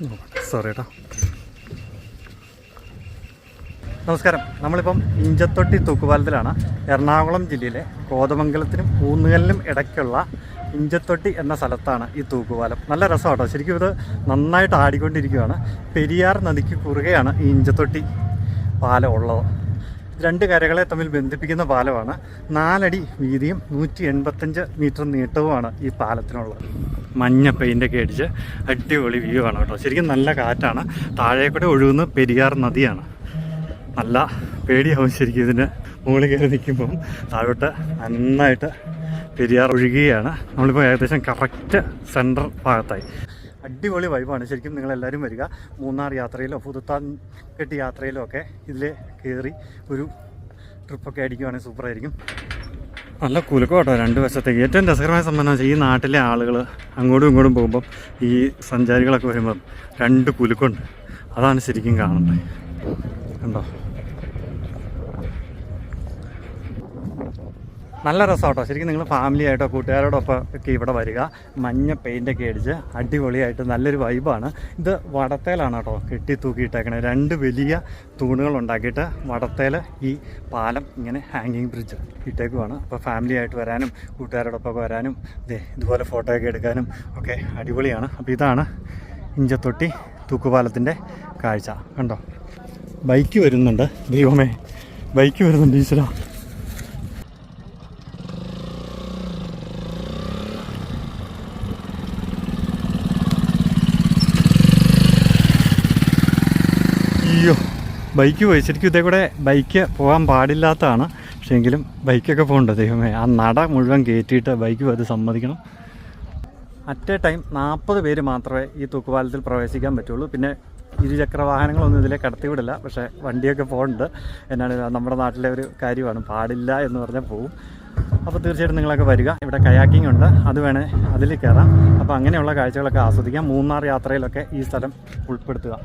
Sorry നമസ്കാരം. നമ്മളിപ്പം ഇഞ്ചത്തൊട്ടി തൂക്കുപാലത്തിലാണ് എറണാകുളം ജില്ലയിലെ കോതമംഗലത്തിനും ഊന്നുകലിനും ഇടയ്ക്കുള്ള ഇഞ്ചത്തൊട്ടി എന്ന സ്ഥലത്താണ് ഈ തൂക്കുപാലം. നല്ല രസമാട്ടോ. ശരിക്കും ഇത് നന്നായിട്ട് ആടിക്കൊണ്ടിരിക്കുകയാണ് പെരിയാർ നദിക്ക് കുറുകെയാണ് ഈ ഇഞ്ചത്തൊട്ടി പാലം ഉള്ളത്. രണ്ട് കരകളെ തമ്മിൽ ബന്ധിപ്പിക്കുന്ന പാലമാണ്. നാലടി വീതിയും നൂറ്റി എൺപത്തഞ്ച് മീറ്റർ നീട്ടവുമാണ് ഈ പാലത്തിനുള്ളത്. മഞ്ഞ പെയിന്റൊക്കെ അടിച്ച് അടിപൊളി വ്യൂ ആണ് കേട്ടോ. ശരിക്കും നല്ല കാറ്റാണ്. താഴെ കൂടെ ഒഴുകുന്ന പെരിയാർ നദിയാണ്. നല്ല പേടിയാവും ശരിക്കും ഇതിന്റെ മുകളിൽ കയറി നിൽക്കുമ്പം. താഴോട്ട് നന്നായിട്ട് പെരിയാർ ഒഴുകുകയാണ്. നമ്മളിപ്പോൾ ഏകദേശം കറക്റ്റ് സെന്റർ ഭാഗത്തായി. അടിപൊളി വൈബാണ്. ശരിക്കും നിങ്ങളെല്ലാവരും വരിക. മൂന്നാർ യാത്രയിലോ പുതുത്താൻ കെട്ടി യാത്രയിലോ ഒക്കെ ഇതിൽ കയറി ഒരു ട്രിപ്പൊക്കെ അടിക്കുവാണെങ്കിൽ സൂപ്പറായിരിക്കും. നല്ല കുലുക്കം കേട്ടോ രണ്ട് വശത്തേക്ക്. ഏറ്റവും രസകരമായ സംബന്ധം ഈ നാട്ടിലെ ആളുകൾ അങ്ങോട്ടും ഇങ്ങോട്ടും പോകുമ്പം ഈ സഞ്ചാരികളൊക്കെ വരുമ്പം രണ്ട് കുലുക്കുണ്ട്. അതാണ് ശരിക്കും കാണുന്നത്. കണ്ടോ? നല്ല രസമാട്ടോ ശരിക്കും നിങ്ങൾ ഫാമിലി ആയിട്ടോ കൂട്ടുകാരോടൊപ്പം ഒക്കെ ഇവിടെ വരിക. മഞ്ഞ പെയിന്റൊക്കെ അടിച്ച് അടിപൊളിയായിട്ട് നല്ലൊരു വൈബാണ് ഇത് വടത്തേലാണ് കേട്ടോ കെട്ടി തൂക്കിയിട്ടേക്കണേ. രണ്ട് വലിയ തൂണുകൾ ഉണ്ടാക്കിയിട്ട് വടത്തേൽ ഈ പാലം ഇങ്ങനെ ഹാങ്ങിങ് ബ്രിഡ്ജ് ഇട്ടേക്കുവാണ്. അപ്പോൾ ഫാമിലി ആയിട്ട് വരാനും കൂട്ടുകാരോടൊപ്പം വരാനും ദേ ഇതുപോലെ ഫോട്ടോയൊക്കെ എടുക്കാനും ഒക്കെ അടിപൊളിയാണ്. അപ്പോൾ ഇതാണ് ഇഞ്ചത്തൊട്ടി തൂക്കുപാലത്തിന്റെ കാഴ്ച. കണ്ടോ? ബൈക്ക് വരുന്നുണ്ട്. ദൈവമേ ബൈക്ക് വരുന്നുണ്ട് ഈശ്വര. അയ്യോ ബൈക്ക് പോയി. ശരിക്കും ഇതേ കൂടെ ബൈക്ക് പോകാൻ പാടില്ലാത്തതാണ്. പക്ഷേ എങ്കിലും ബൈക്കൊക്കെ പോകണ്ട ദൈവമേ. ആ നട മുഴുവൻ കയറ്റിയിട്ട് ബൈക്ക് പോയത് സമ്മതിക്കണം. അറ്റ് എ ടൈം നാൽപ്പത് പേര് മാത്രമേ ഈ തൂക്കുപാലത്തിൽ പ്രവേശിക്കാൻ പറ്റുള്ളൂ. പിന്നെ ഇരുചക്ര വാഹനങ്ങളൊന്നും ഇതിലെ കടത്തിവിടില്ല പക്ഷേ വണ്ടിയൊക്കെ പോകുന്നുണ്ട് എന്നാണ് നമ്മുടെ നാട്ടിലെ ഒരു കാര്യമാണ്. പാടില്ല എന്ന് പറഞ്ഞാൽ പോവും. അപ്പോൾ തീർച്ചയായിട്ടും നിങ്ങളൊക്കെ വരിക. ഇവിടെ കയാക്കിംഗ് ഉണ്ട്. അത് വേണേൽ അതിൽ കയറാം. അപ്പോൾ അങ്ങനെയുള്ള കാഴ്ചകളൊക്കെ ആസ്വദിക്കാം. മൂന്നാർ യാത്രയിലൊക്കെ ഈ സ്ഥലം ഉൾപ്പെടുത്തുക.